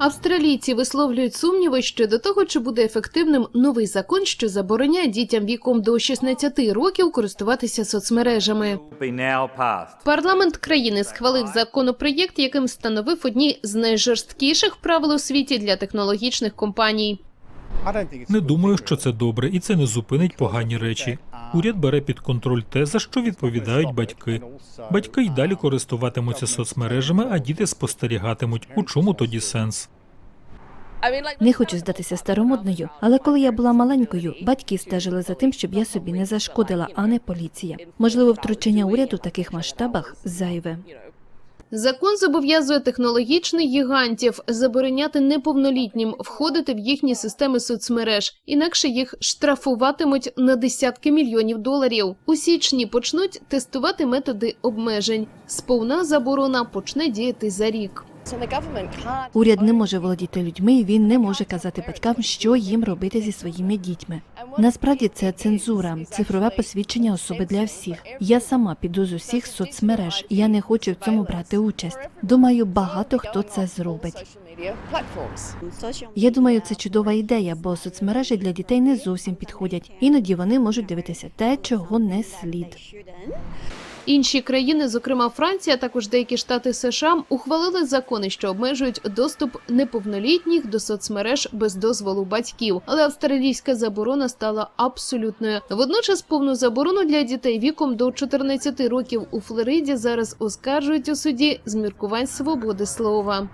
Австралійці висловлюють сумніви щодо того, чи буде ефективним новий закон, що забороняє дітям віком до 16 років користуватися соцмережами. Парламент країни схвалив законопроєкт, яким встановив одні з найжорсткіших правил у світі для технологічних компаній. Не думаю, що це добре, і це не зупинить погані речі. Уряд бере під контроль те, за що відповідають батьки. Батьки й далі користуватимуться соцмережами, а діти спостерігатимуть. У чому тоді сенс? Не хочу здатися старомодною, але коли я була маленькою, батьки стежили за тим, щоб я собі не зашкодила, а не поліція. Можливо, втручання уряду в таких масштабах зайве. Закон зобов'язує технологічних гігантів забороняти неповнолітнім входити в їхні системи соцмереж, інакше їх штрафуватимуть на десятки мільйонів доларів. У січні почнуть тестувати методи обмежень. Сповна заборона почне діяти за рік. Уряд не може володіти людьми, і він не може казати батькам, що їм робити зі своїми дітьми. Насправді це цензура, цифрове посвідчення особи для всіх. Я сама піду з усіх соцмереж. Я не хочу в цьому брати участь. Думаю, багато хто це зробить. Я думаю, це чудова ідея, бо соцмережі для дітей не зовсім підходять. Іноді вони можуть дивитися те, чого не слід. Інші країни, зокрема Франція, також деякі штати США, ухвалили закони, що обмежують доступ неповнолітніх до соцмереж без дозволу батьків. Але австралійська заборона стала абсолютною. Водночас повну заборону для дітей віком до 14 років у Флориді зараз оскаржують у суді з міркувань свободи слова.